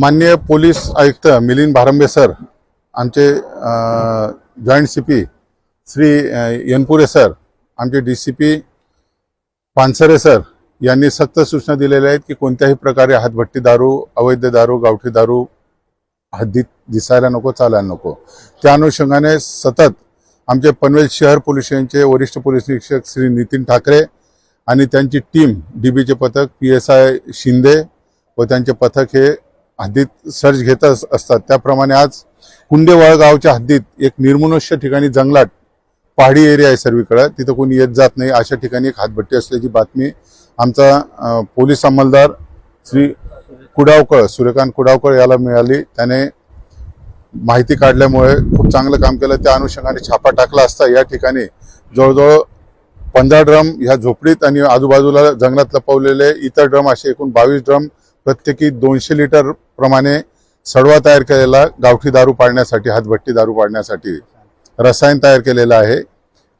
माननीय पोलीस आयुक्त मिलिंद भारंबे सर आमचे joint C P Shri Yenpure Yanpure sir आमचे D C P Pansare sir यांनी सक्त सूचना दिलेल्या आहेत की कोणत्याही प्रकारे हातभट्टी दारू अवैध दारू गावठी दारू हद्दीत दिसायला नको चालायला नको. त्या अनुषंगाने सतत आमचे पनवेल शहर पोलीस स्टेशनचे वरिष्ठ पोलीस निरीक्षक श्री नितीन ठाकरे आणि त्यांची टीम डीबीचे पथक पी एस आय शिंदे व त्यांचे पथक हे हद्दीत सर्च घेत असतात. त्याप्रमाणे आज कुंडेवाळ गावच्या हद्दीत एक निर्मनुष्य ठिकाणी जंगलात पहाडी एरिया आहे सर्वीकडे. तिथं कोणी येत जात नाही. अशा ठिकाणी एक हातभट्टी असल्याची बातमी आमचा पोलीस अंमलदार श्री कुडावकर सूर्यकांत कुडावकर याला मिळाली. त्याने माहिती काढल्यामुळे खूप चांगलं काम केलं. त्या अनुषंगाने छापा टाकला असता या ठिकाणी जवळजवळ पंधरा ड्रम ह्या झोपडीत आणि आजूबाजूला जंगलात लपवलेले इतर ड्रम असे एकूण बावीस ड्रम प्रत्येकी दोनशे लिटर प्रमाणे सडवा तयार केलेला गावठी दारू पाडण्यासाठी हातभट्टी दारू पाडण्यासाठी रसायन तयार केलेलं आहे.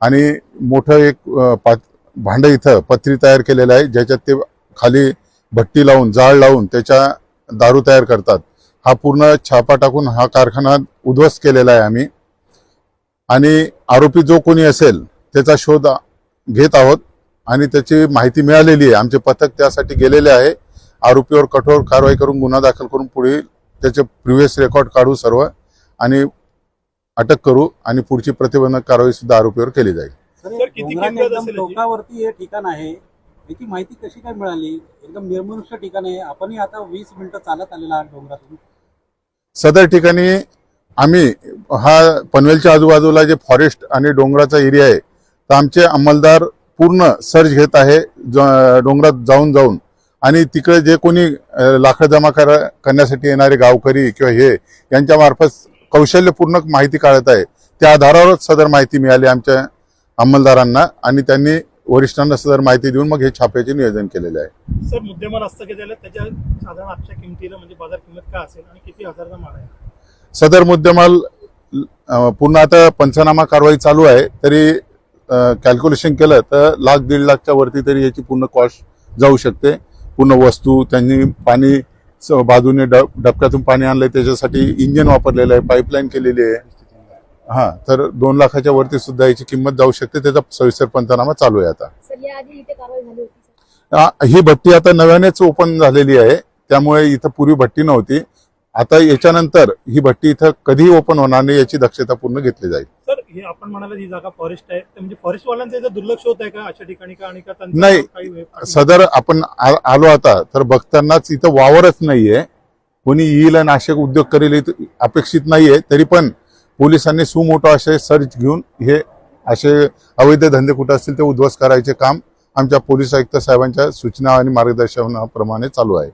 आणि मोठं एक पात भांडं इथं पत्री तयार केलेलं आहे ज्याच्यात ते खाली भट्टी लावून जाळ लावून त्याच्या दारू तयार करतात. हा पूर्ण छापा टाकून हा कारखाना उद्ध्वस्त केलेला आहे आम्ही. आणि आरोपी जो कोणी असेल त्याचा शोध घेत आहोत आणि त्याची माहिती मिळालेली आहे. आमचे पथक त्यासाठी गेलेले आहे. आरोपीवर कठोर कारवाई करून गुन्हा दाखल करून पुढील त्याचे प्रिव्हियस रेकॉर्ड काढू सर्व आणि अटक करू आणि पुढची प्रतिबंधक कारवाई सुद्धा आरोपीवर केली जाईल? टोकावरती हे ठिकाण आहे. याची माहिती कशी काय मिळाली? एकदम निर्मनुष्य ठिकाण आहे. आपणही आता वीस मिनिटं चालत आलेला आहात डोंगरातून. सदर ठिकाणी आम्ही हा पनवेलच्या आजूबाजूला जे फॉरेस्ट आणि डोंगराचा एरिया आहे तर आमचे अंमलदार पूर्ण सर्च घेत आहे ज- डोंगरात जाऊन जाऊन. आणि तिकडे जे कोणी लाकडं जमा करा करण्यासाठी येणारे गावकरी किंवा हे यांच्या मार्फत कौशल्यपूर्ण माहिती काढत आहे. त्या आधारावरच सदर माहिती मिळाली आमच्या अंमलदारांना आणि त्यांनी वरिष्ठांना सदर माहिती देऊन मग हे छाप्याचे नियोजन केलेले आहे. सर मुद्देमाल हस्तगत झाला त्याच्या साधारण आजच्या किमतीला म्हणजे बाजार किंमत काय असेल आणि किती हजारचा माल आहे? सदर मुद्देमाल पूर्ण आता पंचनामा कारवाई चालू आहे तरी कॅल्क्युलेशन केलं तर लाख दीड लाखच्या वरती तरी याची पूर्ण कॉस्ट जाऊ शकते. पूर्ण वस्तू त्यांनी पाणी बाजूने डब डबक्यातून पाणी आणलंय त्याच्यासाठी इंजिन वापरलेलं आहे पाईपलाईन केलेली आहे. हा तर दोन लाखाच्या वरती सुद्धा याची किंमत जाऊ शकते त्याचा सविस्तर पंचनामा चालू आहे आता. ही भट्टी आता नव्यानेच ओपन झालेली आहे त्यामुळे इथं पूर्वी भट्टी नव्हती. आता याच्यानंतर ही भट्टी इथं कधीही ओपन होणार नाही याची दक्षता पूर्ण घेतली जाईल. सर हे आपण म्हणाला ही जागा फॉरेस्ट आहे. म्हणजे फॉरेस्टवाल्यांचं दुर्लक्ष होत आहे का? अशा ठिकाणी का आणि का नाही. सदर आपण आलो आता तर बघतानाच इथं वावरच नाहीये. कोणी येईल आणि नाशक उद्योग करेल इथं अपेक्षित नाहीये. तरी पण पोलिसांनी सुमोठो असे सर्च घेऊन हे असे अवैध धंदे कुठे असतील ते उद्ध्वस्त करायचे काम आमच्या पोलीस आयुक्त साहेबांच्या सूचना आणि मार्गदर्शनाप्रमाणे चालू आहे.